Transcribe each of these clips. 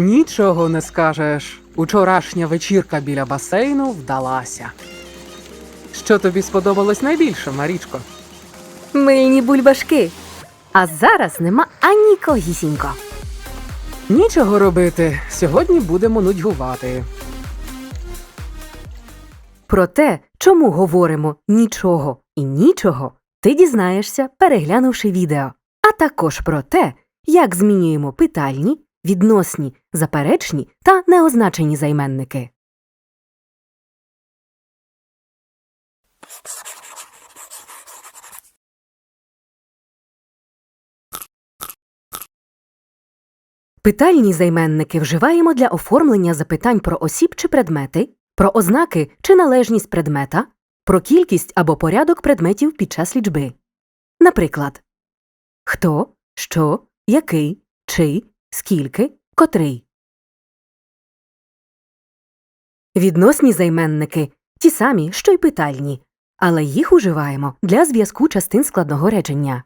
Нічого не скажеш. Учорашня вечірка біля басейну вдалася. Що тобі сподобалось найбільше, Марічко? Мильні бульбашки. А зараз нема анікогісінько. Нічого робити. Сьогодні будемо нудьгувати. Про те, чому говоримо нічого і нічого, ти дізнаєшся, переглянувши відео, а також про те, як змінюємо питальні, відносні, заперечні та неозначені займенники. Питальні займенники вживаємо для оформлення запитань про осіб чи предмети, про ознаки чи належність предмета, про кількість або порядок предметів під час лічби. Наприклад, хто, що, який, чий, скільки, котрий. Відносні займенники ті самі, що й питальні, але їх уживаємо для зв'язку частин складного речення.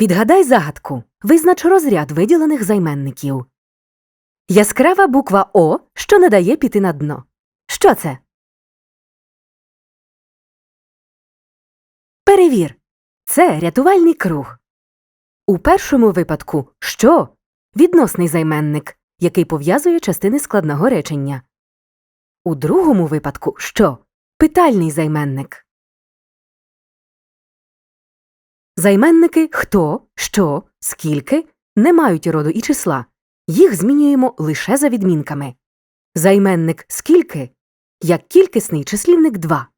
Відгадай загадку. Визнач розряд виділених займенників. Яскрава буква О, що не дає піти на дно. Що це? Перевір. Це рятувальний круг. У першому випадку що відносний займенник, який пов'язує частини складного речення. У другому випадку що питальний займенник. Займенники хто, що, скільки не мають роду і числа. Їх змінюємо лише за відмінками. Займенник скільки як кількісний числівник 2.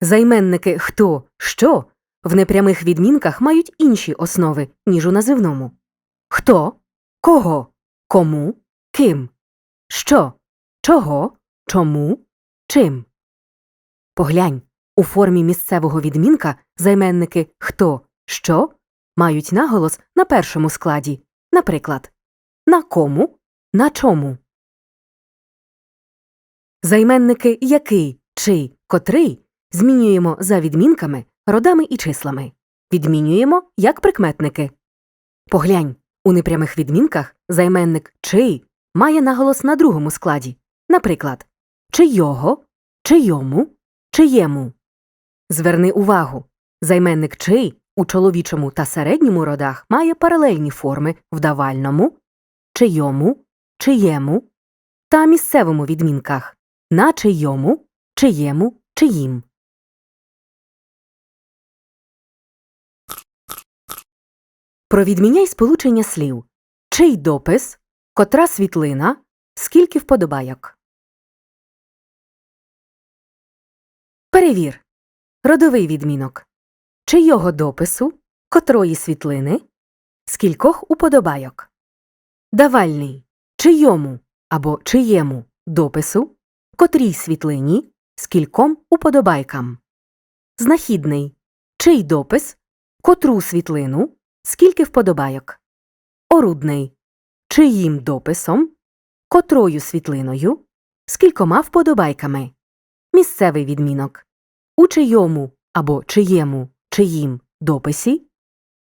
Займенники хто, що в непрямих відмінках мають інші основи, ніж у називному. Хто, кого, кому, ким, що, чого, чому, чим. Поглянь, у формі місцевого відмінка займенники хто, що мають наголос на першому складі, наприклад, на кому, на чому. Займенники який, чий, котрий змінюємо за відмінками, родами і числами. Відмінюємо як прикметники. Поглянь, у непрямих відмінках займенник чий має наголос на другому складі, наприклад, чийого, чийому, чиєму. Зверни увагу, займенник чий у чоловічому та середньому родах має паралельні форми в давальному, чийому, чиєму та місцевому відмінках на чийому, чиєму, чиїм. Провідміняй сполучення слів чий допис, котра світлина, скільки вподобайок. Перевір. Родовий відмінок. Чийого допису, котрої світлини, скількох уподобайок. Давальний. Чийому або чиєму допису, котрій світлині, скільком уподобайкам. Знахідний. Чий допис, котру світлину, скільки вподобайок. Орудний. Чиїм дописом, котрою світлиною, скількома вподобайками. Місцевий відмінок. У чийому або чиєму, чиїм дописі,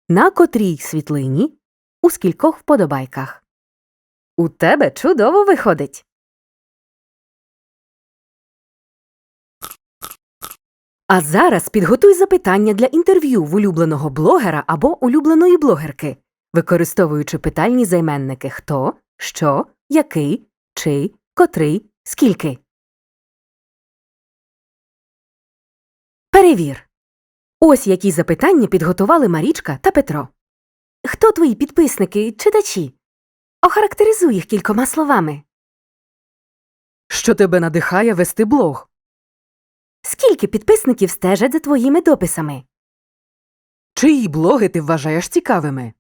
на котрій світлині, у скількох вподобайках. У тебе чудово виходить. А зараз підготуй запитання для інтерв'ю в улюбленого блогера або улюбленої блогерки, використовуючи питальні займенники хто, що, який, чий, котрий, скільки. Перевір. Ось які запитання підготували Марічка та Петро. Хто твої підписники, читачі? Охарактеризуй їх кількома словами. Що тебе надихає вести блог? Скільки підписників стежать за твоїми дописами? Чиї блоги ти вважаєш цікавими?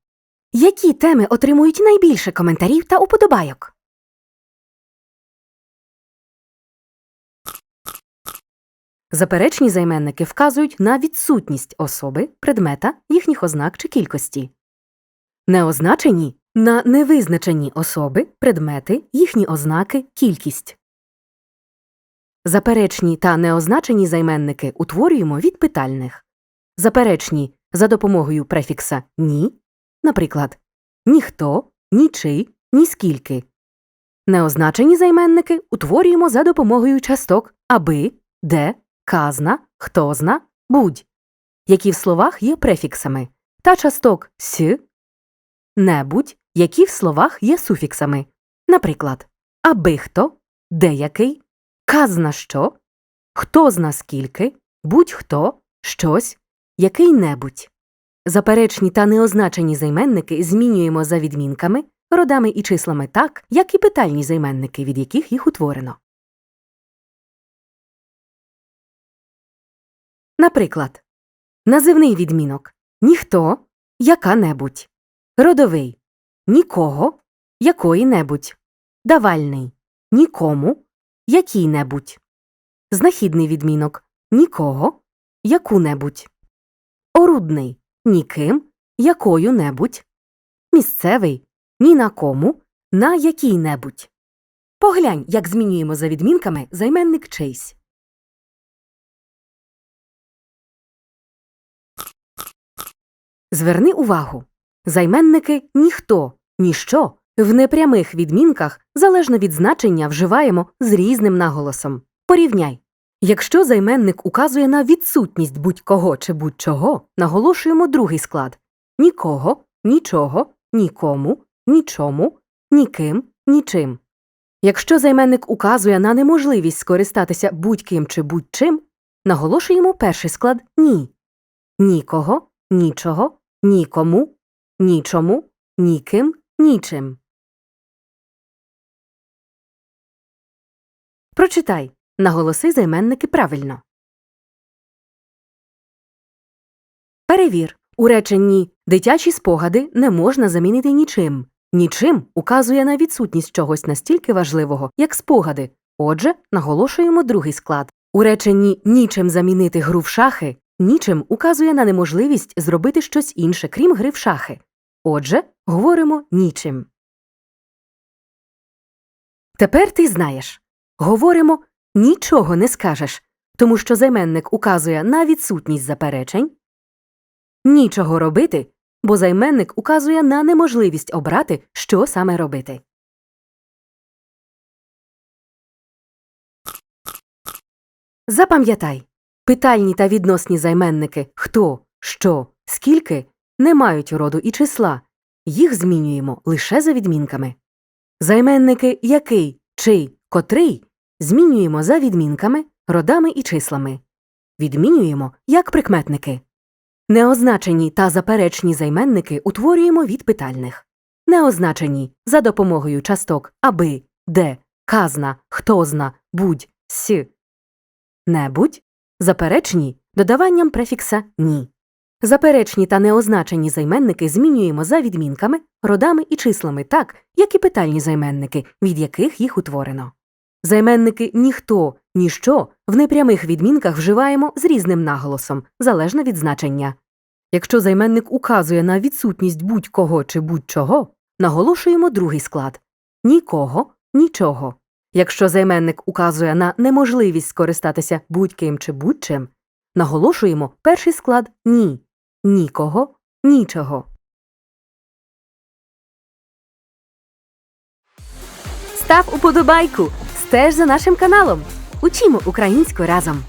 Які теми отримують найбільше коментарів та уподобайок? Заперечні займенники вказують на відсутність особи, предмета, їхніх ознак чи кількості. Неозначені на невизначені особи, предмети, їхні ознаки, кількість. Заперечні та неозначені займенники утворюємо від питальних. Заперечні за допомогою префікса ні, наприклад, ніхто, нічий, ніскільки. Неозначені займенники утворюємо за допомогою часток аби, де, казна, хтозна, будь, які в словах є префіксами, та часток с, небудь, які в словах є суфіксами. Наприклад, аби хто, деякий, казна що, хто зна скільки, будь-хто, щось, який-небудь. Заперечні та неозначені займенники змінюємо за відмінками, родами і числами так, як і питальні займенники, від яких їх утворено. Наприклад, називний відмінок. Ніхто, яка-небудь, родовий. Нікого, якої-небудь, давальний. Нікому, який-небудь, знахідний відмінок. Нікого, яку-небудь, орудний. Ніким, якою-небудь, місцевий. Ні на кому, на який-небудь. Поглянь, як змінюємо за відмінками займенник чийсь. Зверни увагу. Займенники ніхто, ніщо в непрямих відмінках залежно від значення вживаємо з різним наголосом. Порівняй. Якщо займенник указує на відсутність будь-кого чи будь-чого, наголошуємо другий склад нікого, нічого, нікому, нічому, ніким, нічим. Якщо займенник указує на неможливість скористатися будь-ким чи будь-чим, наголошуємо перший склад ні. Нікого, нічого, нікому, нічому, ніким, нічим. Прочитай. Наголоси займенники правильно. Перевір. У реченні дитячі спогади не можна замінити нічим. Нічим указує на відсутність чогось настільки важливого, як спогади. Отже, наголошуємо другий склад. У реченні нічим замінити гру в шахи нічим указує на неможливість зробити щось інше, крім гри в шахи. Отже, говоримо нічим. Тепер ти знаєш. Говоримо нічого не скажеш, тому що займенник указує на відсутність заперечень. Нічого робити, бо займенник указує на неможливість обрати, що саме робити. Запам'ятай. Питальні та відносні займенники хто, що, скільки не мають роду і числа. Їх змінюємо лише за відмінками. Займенники який, чий, котрий змінюємо за відмінками, родами і числами. Відмінюємо як прикметники. Неозначені та заперечні займенники утворюємо від питальних. Неозначені за допомогою часток аби, де, казна, хтозна, будь, с. Небудь. Заперечні додаванням префікса ні. Заперечні та неозначені займенники змінюємо за відмінками, родами і числами так, як і питальні займенники, від яких їх утворено. Займенники ніхто, ніщо в непрямих відмінках вживаємо з різним наголосом, залежно від значення. Якщо займенник указує на відсутність будь-кого чи будь-чого, наголошуємо другий склад нікого, нічого. Якщо займенник указує на неможливість скористатися будь-ким чи будь-чим, наголошуємо перший склад ні, нікого, нічого. Став уподобайку, стеж за нашим каналом. Учімо українську разом.